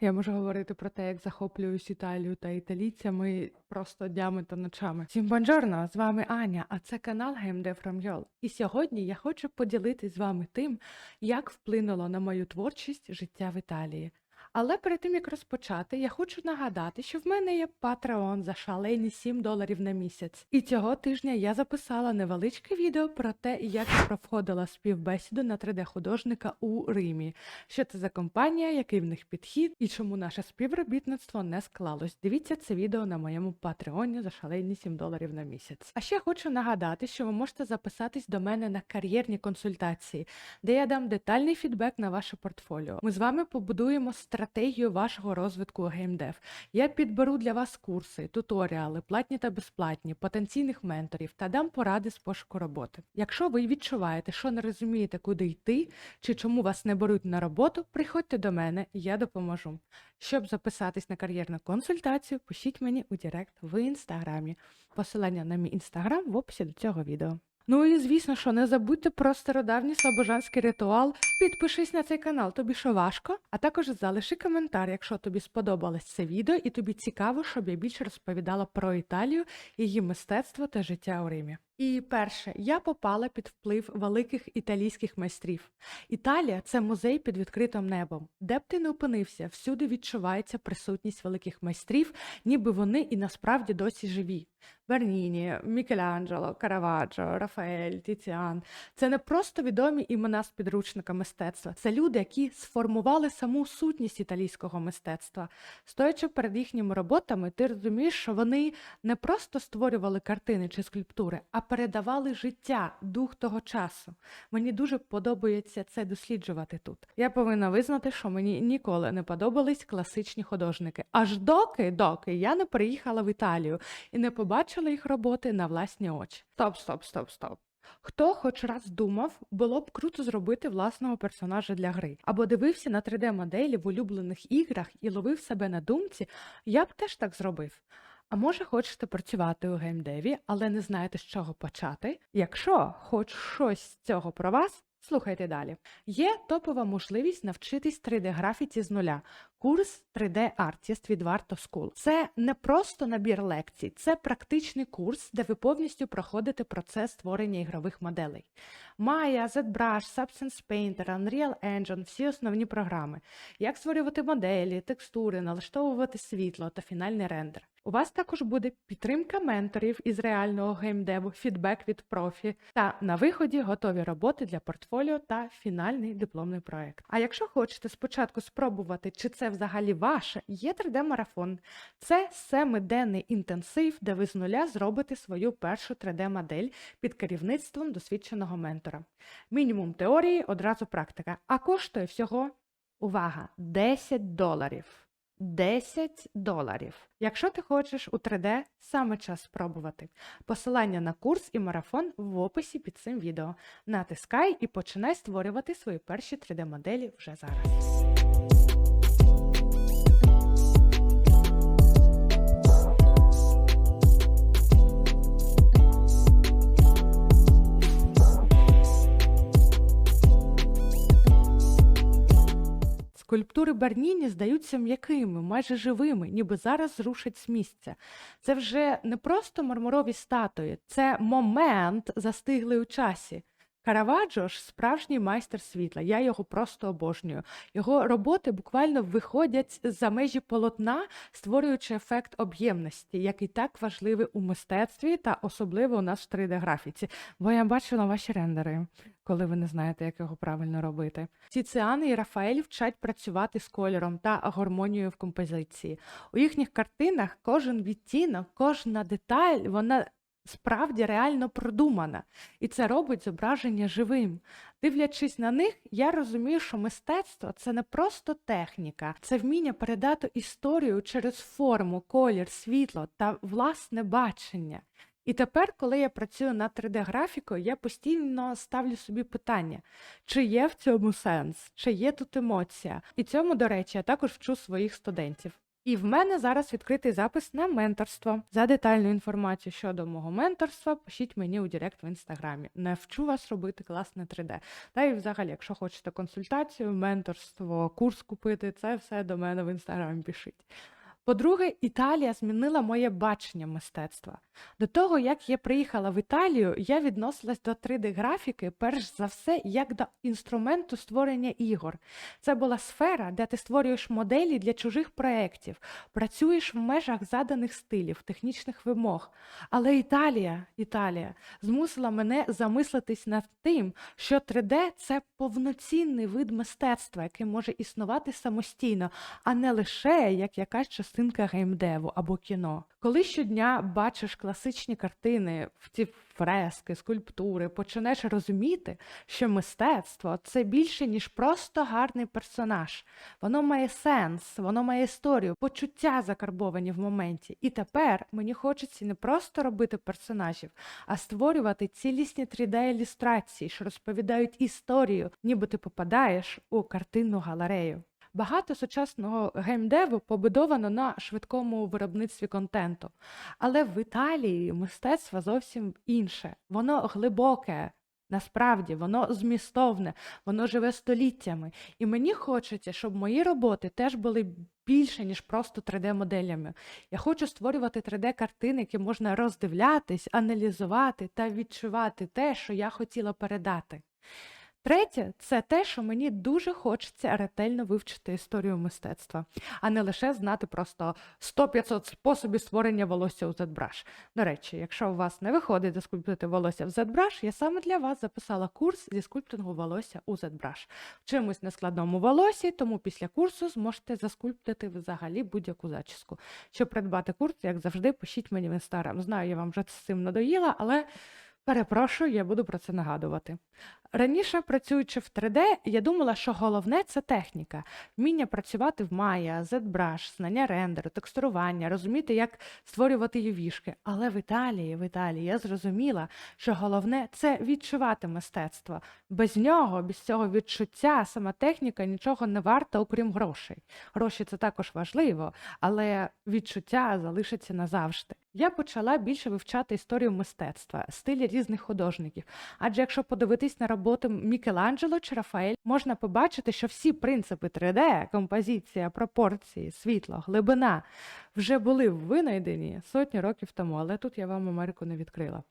Я можу говорити про те, як захоплююсь Італією та італійцями просто днями та ночами. Всім бонжорно, з вами Аня, а це канал from YOL. І сьогодні я хочу поділитись з вами тим, як вплинуло на мою творчість життя в Італії. Але перед тим як розпочати, я хочу нагадати, що в мене є Patreon за шалені 7 доларів на місяць. І цього тижня я записала невеличке відео про те, як я проходила співбесіду на 3D-художника у Римі. Що це за компанія, який в них підхід і чому наше співробітництво не склалось. Дивіться це відео на моєму Патреоні за шалені 7 доларів на місяць. А ще хочу нагадати, що ви можете записатись до мене на кар'єрні консультації, де я дам детальний фідбек на ваше портфоліо. Ми з вами побудуємо стратегію вашого розвитку геймдев. Я підберу для вас курси, туторіали, платні та безплатні, потенційних менторів та дам поради з пошуку роботи. Якщо ви відчуваєте, що не розумієте, куди йти чи чому вас не беруть на роботу, приходьте до мене, я допоможу. Щоб записатись на кар'єрну консультацію, пишіть мені у Директ в інстаграмі. Посилання на мій інстаграм в описі до цього відео. Ну і звісно, що не забудьте про стародавній слабожанський ритуал. Підпишись на цей канал, тобі що важко, а також залиши коментар, якщо тобі сподобалось це відео і тобі цікаво, щоб я більше розповідала про Італію, її мистецтво та життя у Римі. І перше, я попала під вплив великих італійських майстрів. Італія це музей під відкритим небом. Де б ти не опинився, всюди відчувається присутність великих майстрів, ніби вони і насправді досі живі. Берніні, Мікеланджело, Караваджо, Рафаель, Тіціан. Це не просто відомі імена з підручника мистецтва. Це люди, які сформували саму сутність італійського мистецтва. Стоячи перед їхніми роботами, ти розумієш, що вони не просто створювали картини чи скульптури, а передавали життя, дух того часу. Мені дуже подобається це досліджувати тут. Я повинна визнати, що мені ніколи не подобались класичні художники. Аж доки, доки я не приїхала в Італію і не побачила їх роботи на власні очі. Стоп, стоп, стоп, стоп. Хто хоч раз думав, було б круто зробити власного персонажа для гри, або дивився на 3D-моделі в улюблених іграх і ловив себе на думці, я б теж так зробив. А може, хочете працювати у геймдеві, але не знаєте, з чого почати? Якщо хоч щось з цього про вас, слухайте далі. Є топова можливість навчитись 3D-графіці з нуля. Курс 3D Artist від Varto School. Це не просто набір лекцій, це практичний курс, де ви повністю проходите процес створення ігрових моделей. Maya, ZBrush, Substance Painter, Unreal Engine всі основні програми. Як створювати моделі, текстури, налаштовувати світло та фінальний рендер. У вас також буде підтримка менторів із реального геймдеву, фідбек від профі та на виході готові роботи для портфоліо та фінальний дипломний проект. А якщо хочете спочатку спробувати, чи це взагалі ваше, є 3D-марафон. Це семиденний інтенсив, де ви з нуля зробите свою першу 3D-модель під керівництвом досвідченого ментора. Мінімум теорії, одразу практика. А коштує всього увага! 10 доларів. 10 доларів. Якщо ти хочеш у 3D, саме час спробувати. Посилання на курс і марафон в описі під цим відео. Натискай і починай створювати свої перші 3D-моделі вже зараз. Скульптури Барніні здаються м'якими, майже живими, ніби зараз зрушать з місця. Це вже не просто мармурові статуї, це момент, застиглий у часі. Караваджо ж справжній майстер світла. Я його просто обожнюю. Його роботи буквально виходять за межі полотна, створюючи ефект об'ємності, який так важливий у мистецтві та особливо у нас в 3D-графіці. Бо я бачила ваші рендери, коли ви не знаєте, як його правильно робити. Тіціан і Рафаель вчать працювати з кольором та гармонією в композиції. У їхніх картинах кожен відтінок, кожна деталь, вона справді реально продумана, і це робить зображення живим. Дивлячись на них, я розумію, що мистецтво це не просто техніка, це вміння передати історію через форму, колір, світло та власне бачення. І тепер, коли я працюю над 3D-графікою, я постійно ставлю собі питання, чи є в цьому сенс, чи є тут емоція. І цьому, до речі, я також вчу своїх студентів. І в мене зараз відкритий запис на менторство. За детальну інформацію щодо мого менторства, пишіть мені у Директ в інстаграмі. Навчу вас робити класне 3D. Та і взагалі, якщо хочете консультацію, менторство, курс купити, це все до мене в інстаграмі пишіть. По-друге, Італія змінила моє бачення мистецтва. До того, як я приїхала в Італію, я відносилась до 3D-графіки, перш за все, як до інструменту створення ігор. Це була сфера, де ти створюєш моделі для чужих проєктів, працюєш в межах заданих стилів, технічних вимог. Але Італія, Італія змусила мене замислитись над тим, що 3D – це повноцінний вид мистецтва, який може існувати самостійно, а не лише як якась частинка геймдеву або кіно. Коли щодня бачиш класичні картини, ці фрески, скульптури, почнеш розуміти, що мистецтво це більше, ніж просто гарний персонаж. Воно має сенс, воно має історію, почуття закарбовані в моменті. І тепер мені хочеться не просто робити персонажів, а створювати цілісні 3D-ілюстрації, що розповідають історію, ніби ти попадаєш у картинну галерею. Багато сучасного геймдеву побудовано на швидкому виробництві контенту. Але в Італії мистецтво зовсім інше. Воно глибоке, насправді, воно змістовне, воно живе століттями. І мені хочеться, щоб мої роботи теж були більше, ніж просто 3D-моделями. Я хочу створювати 3D-картини, які можна роздивлятись, аналізувати та відчувати те, що я хотіла передати. Третє це те, що мені дуже хочеться ретельно вивчити історію мистецтва, а не лише знати просто 100-500 способів створення волосся у ZBrush. До речі, якщо у вас не виходить заскульптити волосся в ZBrush, я саме для вас записала курс зі скульптингу волосся у ZBrush. Вчимось на складному волосі, тому після курсу зможете заскульптити взагалі будь-яку зачіску. Щоб придбати курс, як завжди, пишіть мені в інстаграм. Знаю, я вам вже з цим надоїла, але. Перепрошую, я буду про це нагадувати. Раніше, працюючи в 3D, я думала, що головне це техніка, вміння працювати в Maya, ZBrush, знання рендеру, текстурування, розуміти, як створювати ювішки. Але в Італії, в Італії я зрозуміла, що головне це відчувати мистецтво. Без нього, без цього відчуття, сама техніка нічого не варта, окрім грошей. Гроші це також важливо, але відчуття залишиться назавжди. Я почала більше вивчати історію мистецтва, стилі різних художників. Адже якщо подивитись на роботи Мікеланджело чи Рафаель, можна побачити, що всі принципи 3D, композиція, пропорції, світло, глибина вже були винайдені сотні років тому, але тут я вам Америку не відкрила.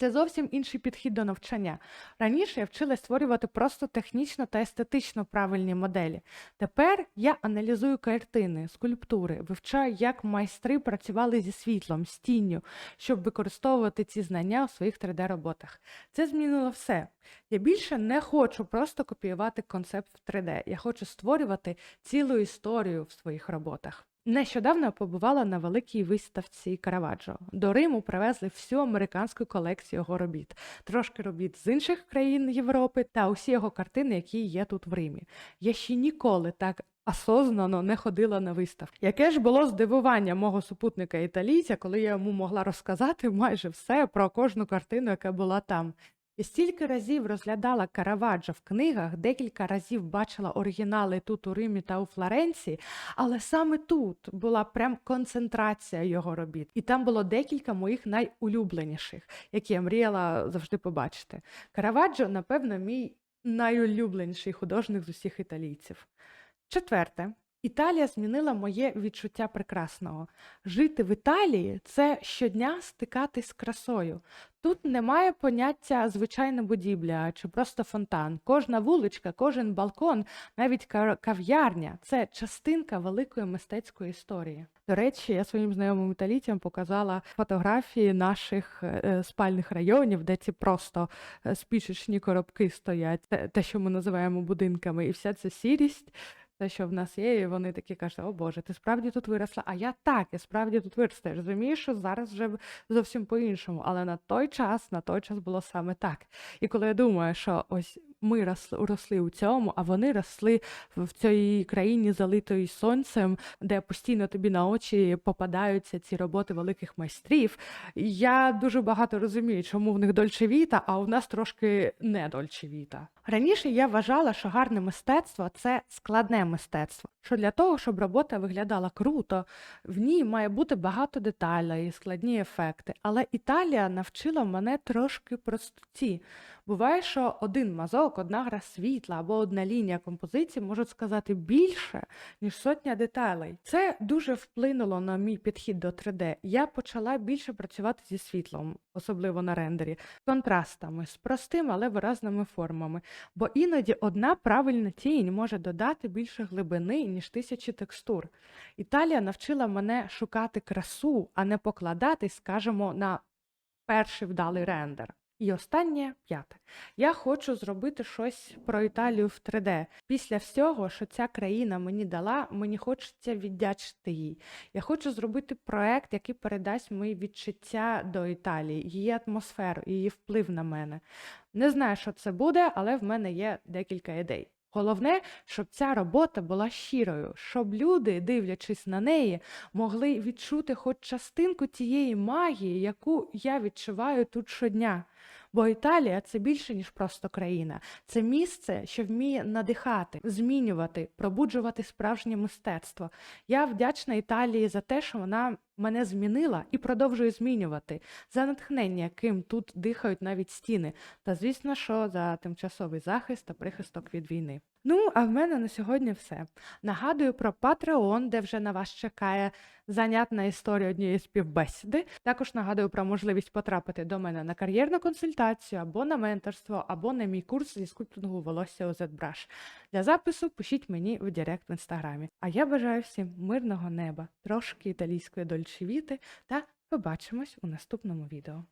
Це зовсім інший підхід до навчання. Раніше я вчилась створювати просто технічно та естетично правильні моделі. Тепер я аналізую картини, скульптури, вивчаю, як майстри працювали зі світлом, з тінню, щоб використовувати ці знання у своїх 3D-роботах. Це змінило все. Я більше не хочу просто копіювати концепт в 3D. Я хочу створювати цілу історію в своїх роботах. Нещодавно побувала на великій виставці Караваджо. До Риму привезли всю американську колекцію його робіт, трошки робіт з інших країн Європи та усі його картини, які є тут в Римі. Я ще ніколи так осознано не ходила на виставку. Яке ж було здивування мого супутника італійця, коли я йому могла розказати майже все про кожну картину, яка була там. І стільки разів розглядала Караваджо в книгах, декілька разів бачила оригінали тут у Римі та у Флоренції, але саме тут була прям концентрація його робіт. І там було декілька моїх найулюбленіших, які я мріяла завжди побачити. Караваджо, напевно, мій найулюбленіший художник з усіх італійців. Четверте. Італія змінила моє відчуття прекрасного. Жити в Італії це щодня стикатись з красою. Тут немає поняття звичайна будівля чи просто фонтан. Кожна вуличка, кожен балкон, навіть кав'ярня це частинка великої мистецької історії. До речі, я своїм знайомим італійцям показала фотографії наших е, спальних районів, де ці просто е, спічечні коробки стоять, те, що ми називаємо будинками, і вся ця сірість. Те, що в нас є, і вони такі кажуть, о Боже, ти справді тут виросла, а я так, я справді тут виросла. Я розумію, що зараз вже зовсім по-іншому, але на той час, на той час було саме так. І коли я думаю, що ось ми росли, росли у цьому, а вони росли в цій країні залитої сонцем, де постійно тобі на очі попадаються ці роботи великих майстрів. Я дуже багато розумію, чому в них дольче віта, а у нас трошки не дольче віта. Раніше я вважала, що гарне мистецтво це складне мистецтво. Що для того, щоб робота виглядала круто, в ній має бути багато деталей, і складні ефекти. Але Італія навчила мене трошки простоті. Буває, що один мазок, одна гра світла або одна лінія композиції можуть сказати більше, ніж сотня деталей. Це дуже вплинуло на мій підхід до 3D. Я почала більше працювати зі світлом, особливо на рендері, контрастами, з простими, але виразними формами. Бо іноді одна правильна тінь може додати більше глибини, ніж тисячі текстур. Італія навчила мене шукати красу, а не покладатись, скажімо, на перший вдалий рендер. І останнє п'яте. Я хочу зробити щось про Італію в 3D. Після всього, що ця країна мені дала, мені хочеться віддячити їй. Я хочу зробити проект, який передасть мої відчуття до Італії, її атмосферу, її вплив на мене. Не знаю, що це буде, але в мене є декілька ідей. Головне, щоб ця робота була щирою, щоб люди, дивлячись на неї, могли відчути хоч частинку тієї магії, яку я відчуваю тут щодня. Бо Італія це більше, ніж просто країна. Це місце, що вміє надихати, змінювати, пробуджувати справжнє мистецтво. Я вдячна Італії за те, що вона мене змінила і продовжує змінювати, за натхнення, яким тут дихають навіть стіни, та звісно, що за тимчасовий захист та прихисток від війни. Ну, а в мене на сьогодні все. Нагадую про Patreon, де вже на вас чекає занятна історія однієї співбесіди. Також нагадую про можливість потрапити до мене на кар'єрну консультацію або на менторство, або на мій курс зі скульптингу волосся у ZBrush. Для запису пишіть мені в Директ в інстаграмі. А я бажаю всім мирного неба, трошки італійської дольчевіти та побачимось у наступному відео.